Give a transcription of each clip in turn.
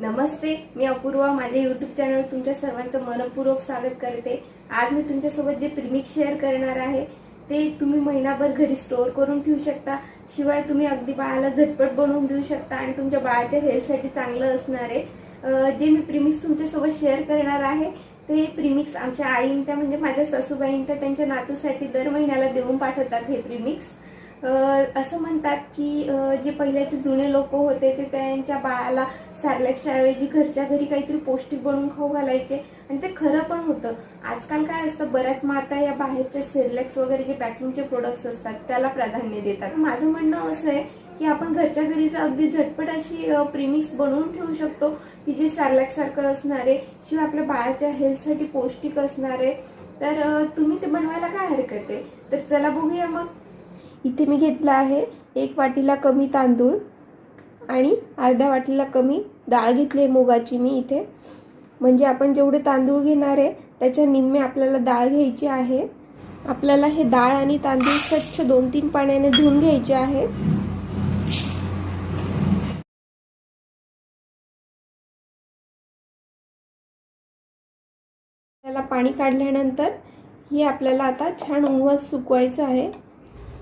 नमस्ते मी अपूर्वा माझ्या युट्यूब चॅनलवर तुमच्या सर्वांचं मनपूर्वक स्वागत करते. आज मी तुमच्यासोबत जे प्रीमिक्स शेअर करणार आहे ते तुम्ही महिनाभर घरी स्टोअर करून ठेवू शकता. शिवाय तुम्ही अगदी बाळाला झटपट बनवून देऊ शकता आणि तुमच्या बाळाच्या हेल्थसाठी चांगलं असणार आहे. जे मी प्रिमिक्स तुमच्यासोबत शेअर करणार आहे ते प्रिमिक्स आमच्या आईंत्या म्हणजे माझ्या सासूबाईंत्या त्यांच्या नातूसाठी दर महिन्याला देऊन पाठवतात हे प्रिमिक्स. असं म्हणतात की जे पहिल्याचे जुने लोक होते ते त्यांच्या बाळाला सॅरलॅक्सच्या ऐवजी घरच्या घरी काहीतरी पौष्टिक बनवून खाऊ घालायचे. आणि ते खरं पण होतं. आजकाल काय असतं बऱ्याच माता या बाहेरच्या सेरलॅक्स वगैरे जे पॅकिंगचे प्रोडक्ट्स असतात त्याला प्राधान्य देतात. माझं म्हणणं असं आहे की आपण घरच्या घरीच अगदी झटपट अशी प्रिमिक्स बनवून ठेवू शकतो की जे सॅरलॅक्स सारखं असणार आहे शिवाय आपल्या बाळाच्या हेल्थसाठी पौष्टिक असणार. आहे तर तुम्ही ते बनवायला काय हरकत आहे? तर चला बघूया मग. इथे मी घेतला आहे एक वाटीला कमी तांदूळ आणि अर्ध्या वाटीला कमी डाळ घेतली आहे मुगाची मी इथे. म्हणजे आपण जेवढे तांदूळ घेणार आहे त्याच्या निम्मे आपल्याला डाळ घ्यायची आहे. आपल्याला हे डाळ आणि तांदूळ स्वच्छ दोन तीन पाण्याने धुवून घ्यायचे आहे. त्याला पाणी काढल्यानंतर हे आपल्याला आता छान उन्हात सुकवायचं आहे.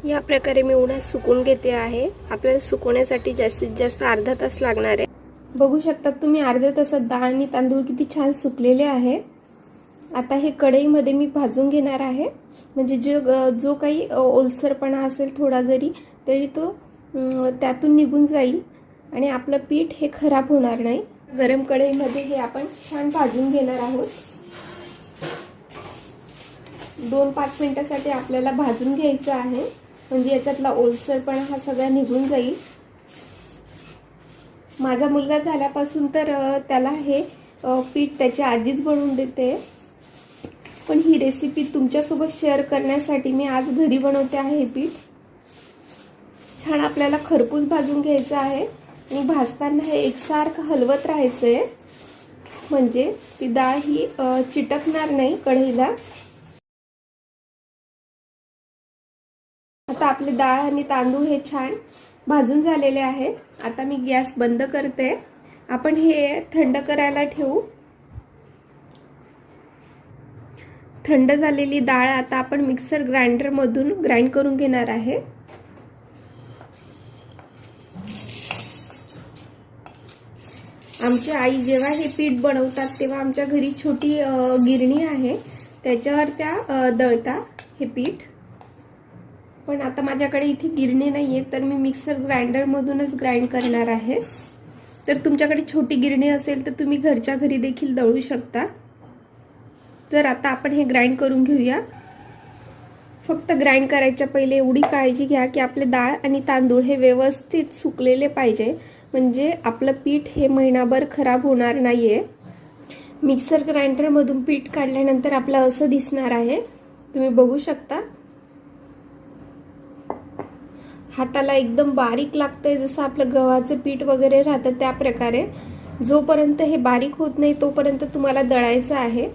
या प्रकारे मी उन्हात सुकून घेते आहे. आपल्याला सुकवण्यासाठी जास्तीत जास्त अर्धा तास लागणार आहे. बघू शकता तुम्ही अर्ध्या तासात डाळ आणि तांदूळ किती छान सुकलेले आहे. आता हे कढईमध्ये मी भाजून घेणार आहे. म्हणजे जो जो काही ओलसरपणा असेल थोडा जरी तरी तो त्यातून निघून जाईल. आणि आपलं पीठ हे खराब होणार नाही. गरम कढईमध्ये हे आपण छान भाजून घेणार आहोत. दोन पाच मिनिटासाठी आपल्याला भाजून घ्यायचं आहे. म्हणजे याच्यातला ओलसरपणा हा सगळा निघून जाईल. माझा मुलगा झाल्यापासून तर त्याला हे पीठ त्याची आजीच बनवून देते. पण ही रेसिपी तुमच्यासोबत शेअर करण्यासाठी मी आज घरी बनवते आहे हे पीठ. छान आपल्याला खरपूस भाजून घ्यायचं आहे. आणि भाजताना हे एकसारखं हलवत राहायचं आहे म्हणजे ती डाळ ही चिटकणार नाही कढईला. आता आपले डाळ आणि तांदूळ हे छान भाजून झालेले आहे आता मी गॅस बंद करते. आपण हे थंड करायला ठेवू. थंड झालेली डाळ आता आपण मिक्सर ग्राइंडरमधून ग्राइंड करून घेणार आहे. आमची आई जेव्हा हे पीठ बनवतात तेव्हा आमच्या घरी छोटी गिरणी आहे. त्याच्यावर त्या दळता हे पीठ. पण आता माझ्याकडे इथे गिरणी नाही आहे तर मी मिक्सर ग्राइंडरमधूनच ग्राइंड करणार आहे. तर तुमच्याकडे छोटी गिरणी असेल तर तुम्ही घरच्या घरी देखील दळू शकता. तर आता आपण हे ग्राइंड करून घेऊया. फक्त ग्राइंड करायच्या पहिले एवढी काळजी घ्या की आपले डाळ आणि तांदूळ हे व्यवस्थित सुकलेले पाहिजे. म्हणजे आपलं पीठ हे महिनाभर खराब होणार नाही आहे मिक्सर ग्राइंडरमधून पीठ काढल्यानंतर आपलं असं दिसणार आहे. तुम्ही बघू शकता. हाताला एकदम बारीक लागतंय जसं आपलं गव्हाचं पीठ वगैरे राहतं त्या प्रकारे. जोपर्यंत हे बारीक होत नाही तोपर्यंत तुम्हाला दळायचं आहे.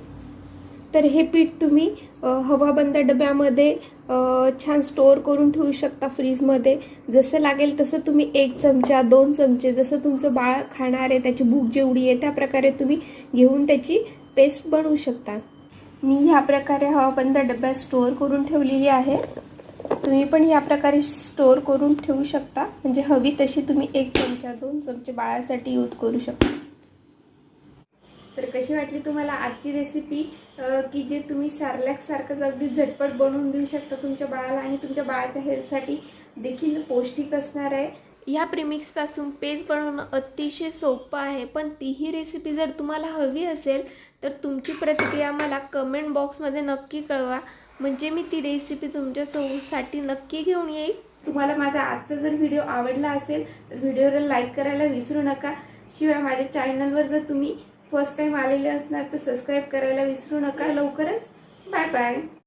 तर हे पीठ तुम्ही हवाबंद डब्यामध्ये छान स्टोअर करून ठेवू शकता फ्रीजमध्ये. जसं लागेल तसं तुम्ही एक चमचा दोन चमचे जसं तुमचं बाळ खाणार आहे त्याची भूक जेवढी आहे त्या प्रकारे तुम्ही घेऊन त्याची पेस्ट बनवू शकता. मी ह्या प्रकारे हवाबंद डब्यात स्टोअर करून ठेवलेली आहे. तुम्ही पण या प्रकारे स्टोअर करून ठेवू शकता. म्हणजे हवी तशी तुम्ही एक चमचा दोन चमचे बाळासाठी यूज करू शकता. तर कशी वाटली तुम्हाला आजची रेसिपी की जे तुम्ही सॅरलॅक्स सारखंच अगदी झटपट बनवून देऊ शकता तुमच्या बाळाला आणि तुमच्या बाळाच्या हेल्थसाठी देखील पौष्टिक असणार आहे. या प्रीमिक्सपासून पेस्ट बनवणं अतिशय सोपं आहे. पण तीही रेसिपी जर तुम्हाला हवी असेल तर तुमची प्रतिक्रिया मला कमेंट बॉक्समध्ये नक्की कळवा. म्हणजे मी ती रेसिपी तुमच्या साठी नक्की घेऊन येईल. तुम्हाला माझा आजचा जर व्हिडिओ आवडला असेल तर व्हिडिओला लाईक करायला विसरू नका. शिवाय माझ्या चॅनलवर जर तुम्ही फर्स्ट टाइम आलेले असणार तर सबस्क्राईब करायला विसरू नका. लवकरच. Bye bye